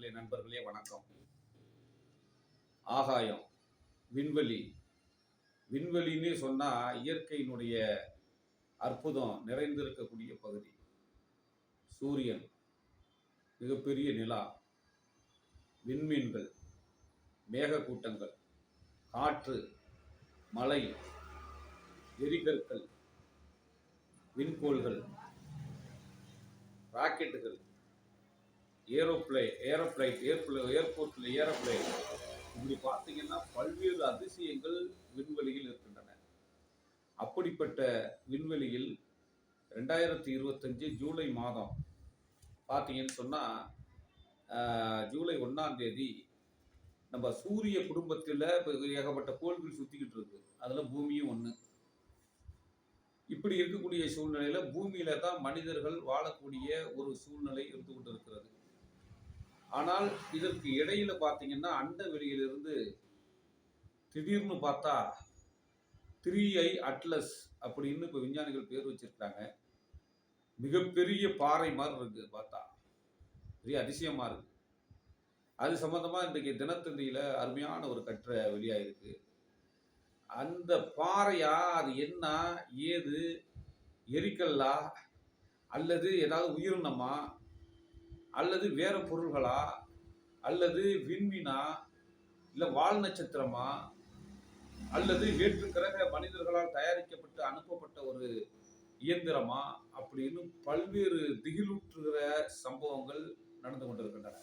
உறவுகளே நண்பர்களே வணக்கம். ஆகாயம் விண்வெளி. விண்வெளின்னு சொன்னா இயற்கையினுடைய அற்புதம் நிறைந்திருக்கக்கூடிய பகுதி. சூரியன் மிகப்பெரிய நிலா. விண்மீன்கள் மேகக்கூட்டங்கள் காற்று மலை எரிகற்கள் விண்கோள்கள் ராக்கெட்டுகள். ஏரோப்ளை ஏரோப்ளைட் ஏர்ப்ளை ஏர்போர்ட்டில் ஏரோப்ளைன் இப்படி பார்த்தீங்கன்னா பல்வேறு அதிசயங்கள் விண்வெளியில் இருக்கின்றன. அப்படிப்பட்ட விண்வெளியில் ரெண்டாயிரத்தி இருபத்தஞ்சு ஜூலை மாதம் பார்த்தீங்கன்னு சொன்னால் ஜூலை ஒன்றாம் தேதி நம்ம சூரிய குடும்பத்தில் இப்போ ஏகப்பட்ட கோள்கள் சுற்றிக்கிட்டு இருக்கு. அதில் பூமியும் ஒன்று இப்படி இருக்கக்கூடிய சூழ்நிலையில் பூமியில தான் மனிதர்கள் வாழக்கூடிய ஒரு சூழ்நிலை இருந்து கொண்டு இருக்கிறது. ஆனால் இதற்கு இடையில பார்த்தீங்கன்னா அண்ட வெளியிலிருந்து திடீர்னு பார்த்தா த்ரீ ஐ அட்லஸ் அப்படின்னு இப்போ விஞ்ஞானிகள் பேர் வச்சிருக்காங்க மிகப்பெரிய பாறை மாதிரி இருக்குது பார்த்தா. பெரிய அதிசயமாக இருக்கு. அது சம்மந்தமாக இன்றைக்கு தினத்தந்தியில் அருமையான ஒரு கட்டுரை வெளியாகிருக்கு அந்த பாறையா அது என்ன ஏது எரிக்கல்லா அல்லது ஏதாவது உயிரினமா அல்லது வேற பொருள்களா? அல்லது விண்மீனா? இல்லை வால் நட்சத்திரமா? அல்லது வேற்று கிரக மனிதர்களால் தயாரிக்கப்பட்டு அனுப்பப்பட்ட ஒரு இயந்திரமா? அப்படின்னு பல்வேறு திகிலூற்றுகிற சம்பவங்கள் நடந்து கொண்டிருக்கின்றன.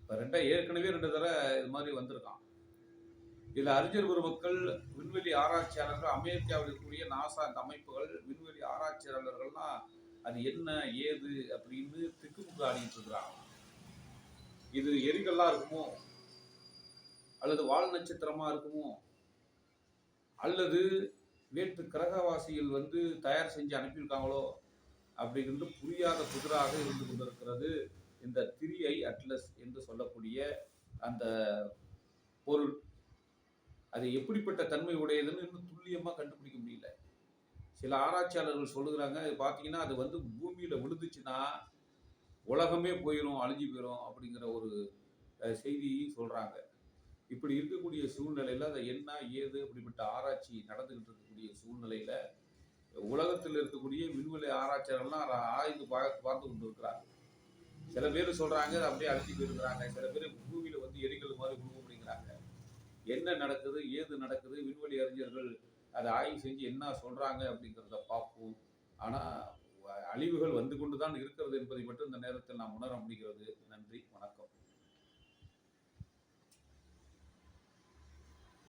இப்போ ரெண்டா ஏற்கனவே ரெண்டு தடவை இது மாதிரி வந்திருக்கான். இதில் அறிஞர் பெருமக்கள் விண்வெளி ஆராய்ச்சியாளர்கள் அமெரிக்காவில் இருக்கக்கூடிய நாசா அந்த அமைப்புகள் விண்வெளி ஆராய்ச்சியாளர்கள்லாம் அது என்ன ஏது அப்படின்னு திக்குமுக்கு ஆடிட்டு இது எரிகல்லா இருக்குமோ? அல்லது வால் நட்சத்திரமா இருக்குமோ? அல்லது வேற்று கிரகவாசிகள் வந்து தயார் செஞ்சு அனுப்பியிருக்காங்களோ? அப்படிங்கிறது புரியாத புதிராக இருந்து கொண்டிருக்கிறது இந்த திரி ஐ அட்லஸ் என்று சொல்லக்கூடிய அந்த பொருள். அது எப்படிப்பட்ட தன்மை உடையதுன்னு இன்னும் துல்லியமாக கண்டுபிடிக்க முடியல. சில ஆராய்ச்சியாளர்கள் சொல்லுகிறாங்க இது பார்த்தீங்கன்னா அது வந்து பூமியில் விழுந்துச்சுன்னா உலகமே போயிடும் அழிஞ்சு போயிடும் அப்படிங்கிற ஒரு செய்தியும் செய்தியையும் சொல்கிறாங்க இப்படி இருக்கக்கூடிய சூழ்நிலையில் அதை என்ன ஏது அப்படிப்பட்ட ஆராய்ச்சி நடந்துகிட்டு இருக்கக்கூடிய சூழ்நிலையில் உலகத்தில் இருக்கக்கூடிய விண்வெளி ஆராய்ச்சியாளர்லாம் அதை ஆய்ந்து பார்த்து பார்த்து கொண்டு இருக்கிறாங்க. சில பேர் சொல்கிறாங்க அதை அப்படியே அழிஞ்சு போயிருக்கிறாங்க. சில பேர் பூமியில் வந்து எரிகள் மாதிரி கொடுக்க அப்படிங்கிறாங்க. என்ன நடக்குது ஏது நடக்குது? விண்வெளி அறிஞர்கள் அதை ஆய்வு செஞ்சு என்ன சொல்றாங்க அப்படிங்கிறத பார்ப்போம். ஆனால் அழிவுகள் வந்து கொண்டு தான் இருக்கிறது என்பதை மட்டும் இந்த நேரத்தில் நாம் உணர முடிகிறது.